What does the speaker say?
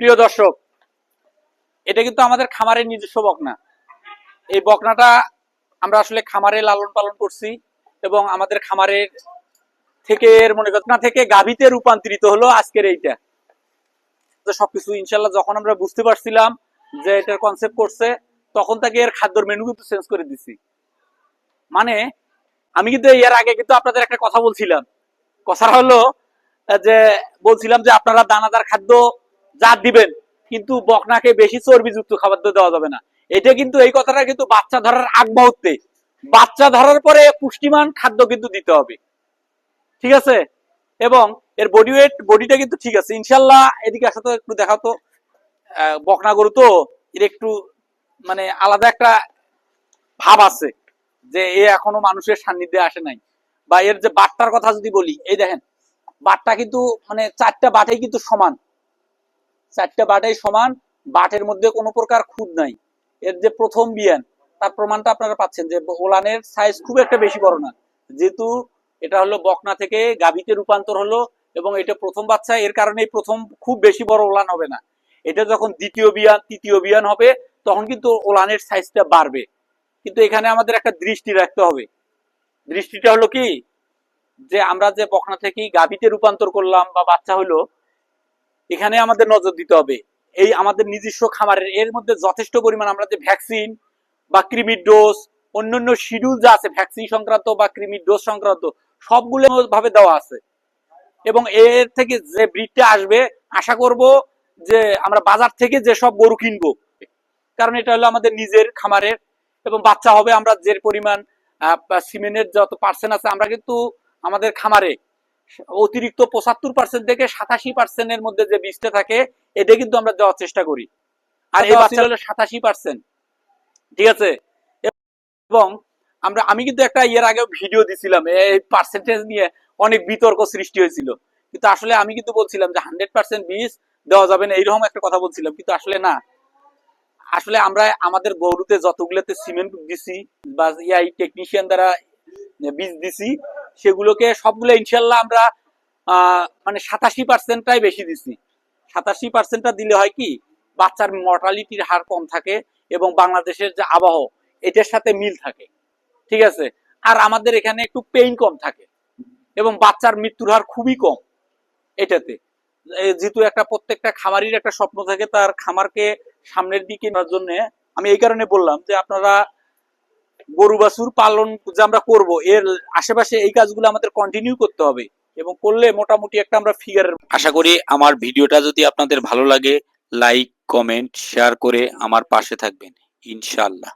প্রিয় দর্শক, এটা কিন্তু আমাদের খামারের নিজস্ব বকনা। এই বকনাটা আমরা আসলে খামারে লালন পালন করছি এবং আমাদের খামারের থেকে এর মনে করেন থেকে গাভীতে রূপান্তরিত হলো আজকের এইটা। তো সবকিছু ইনশাল্লাহ যখন আমরা বুঝতে পারছিলাম যে এটার কনসেপ্ট করছে, তখন তাকে এর খাদ্যর মেনু কিন্তু চেঞ্জ করে দিছি। মানে আমি কিন্তু এর আগে কিন্তু আপনাদের একটা কথা বলছিলাম। কথা হলো, যে বলছিলাম যে আপনারা দানাদার খাদ্য যা দিবেন, কিন্তু বকনাকে বেশি চর্বিযুক্ত খাবার দেওয়া যাবে না। এটা কিন্তু এই কথাটা কিন্তু বাচ্চা ধরার আগ মুহূর্তে। বাচ্চা ধরার পরে পুষ্টিমান খাদ্য কিন্তু দিতে হবে। ঠিক আছে? এবং এর বডি ওয়েট বডিটা কিন্তু ঠিক আছে। ইনশাল্লাহ এদিকে আসা তো একটু দেখাও তো। বকনা গরু তো, এর একটু মানে আলাদা একটা ভাব আছে যে এ এখনও মানুষের সান্নিধ্যে আসে নাই। বা এর যে বাটটার কথা যদি বলি, এই দেখেন, বাটটা কিন্তু মানে চারটা বাটেই কিন্তু সমান। চারটা বাটেই সমান, বাটের মধ্যে কোনো প্রকার খুদ নাই। এর যে প্রথম বিয়ান, তার প্রমাণটা আপনারা পাচ্ছেন যে ওলানের সাইজ খুব একটা বেশি বড় না। যেহেতু এটা হলো বকনা থেকে গাভীতে রূপান্তর হলো এবং এটা প্রথম বাচ্চা, এর কারণে প্রথম খুব বেশি বড় ওলান হবে না। এটা যখন দ্বিতীয় বিয়ান, তৃতীয় বিয়ান হবে, তখন কিন্তু ওলানের সাইজটা বাড়বে। কিন্তু এখানে আমাদের একটা দৃষ্টি রাখতে হবে। দৃষ্টিটা হলো কি? যে আমরা যে বকনা থেকে গাভীতে রূপান্তর করলাম বা বাচ্চা হলো এখানে আমাদের নজর দিতে হবে। এই আমাদের নিজস্ব খামারের, এর মধ্যে যথেষ্ট পরিমাণ আমরা যে ভ্যাকসিন বা কৃমির ডোজ অন্যান্য শিডিউল যা আছে ভ্যাকসিন সংক্রান্ত বা কৃমির ডোজ সংক্রান্ত, সবগুলো ভাবে দেওয়া আছে। এবং এর থেকে যে ব্রিডটা আসবে, আশা করব যে আমরা বাজার থেকে যে সব গরু কিনবো, কারণ এটা হলো আমাদের নিজের খামারের এবং বাচ্চা হবে আমরা যে পরিমাণ সিমেন্টের যত পার্সেন্ট আছে, আমরা কিন্তু আমাদের খামারে অতিরিক্ত পঁচাত্তর পার্সেন্ট থেকে সাতাশি পার্সেন্টের মধ্যে যে বীজটা থাকে এটা কিন্তু আমরা দেওয়ার চেষ্টা করি। আর এই বাচ্চা হলো সাতাশি পার্সেন্ট ঠিক আছে? এবং আমরা আমি কিন্তু একটা ইয়ের আগে ভিডিও দিছিলাম এই পার্সেন্টেজ নিয়ে অনেক বিতর্ক সৃষ্টি হয়েছিল। কিন্তু আসলে আমি কিন্তু বলছিলাম যে হান্ড্রেড পার্সেন্ট বীজ দেওয়া যাবে না এইরকম একটা কথা বলছিলাম। কিন্তু আসলে না। আসলে আমরা আমাদের গরুতে যতগুলোতে সিমেন্ট দিছি বা ইয়াই টেকনিশিয়ান দ্বারা বীজ দিছি সেগুলোকে সবগুলো ইনশাল্লাহ আমরা মানে সাতাশি পার্সেন্টটাই বেশি দিছি। সাতাশি পার্সেন্টটা দিলে হয় কি, বাচ্চার মর্টালিটির হার কম থাকে এবং বাংলাদেশের যে আবহাওয়া, এটার সাথে মিল থাকে। ঠিক আছে? আর আমাদের এখানে একটু পেইন কম থাকে এবং বাচ্চার মৃত্যুর হার খুবই কম এটাতে। যেহেতু একটা প্রত্যেকটা খামারির একটা স্বপ্ন থাকে তার খামারকে সামনের দিকে নেওয়ার জন্য, আমি এই কারণে বললাম যে আপনারা গরু বাছুর পালন যে আমরা করব, এর আশেপাশে এই কাজগুলো আমাদের কন্টিনিউ করতে হবে এবং করলে মোটামুটি একটা আমরা ফিগার আশা করি আমার ভিডিওটা যদি আপনাদের ভালো লাগে লাইক কমেন্ট শেয়ার করে আমার পাশে থাকবেন, ইনশাআল্লাহ।